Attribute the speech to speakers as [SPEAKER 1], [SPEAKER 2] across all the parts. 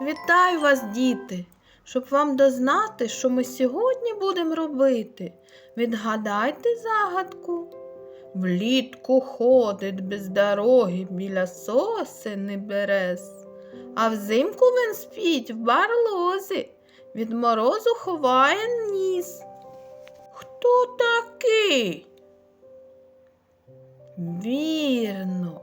[SPEAKER 1] Вітаю вас, діти! Щоб вам дознати, що ми сьогодні будемо робити. Відгадайте загадку. Влітку ходить без дороги біля сосени берез, а взимку він спить в барлозі, від морозу ховає ніс. Хто такий? Вірно,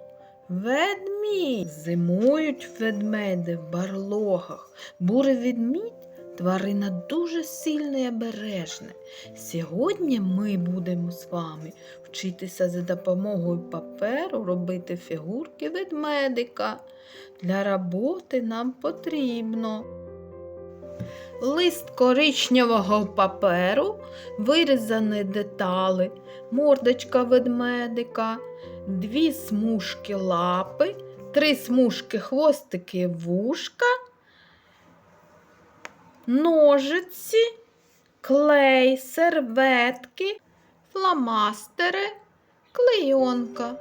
[SPEAKER 1] ведмідь. Зимують ведмеди в барлогах. Бурий ведмідь тварина дуже сильна і обережна. Сьогодні ми будемо з вами вчитися за допомогою паперу робити фігурки ведмедика. Для роботи нам потрібно лист коричневого паперу, вирізані детали, мордочка ведмедика, дві смужки лапи, три смужки хвостики вушка, ножиці, клей, серветки, фломастери, клейонка.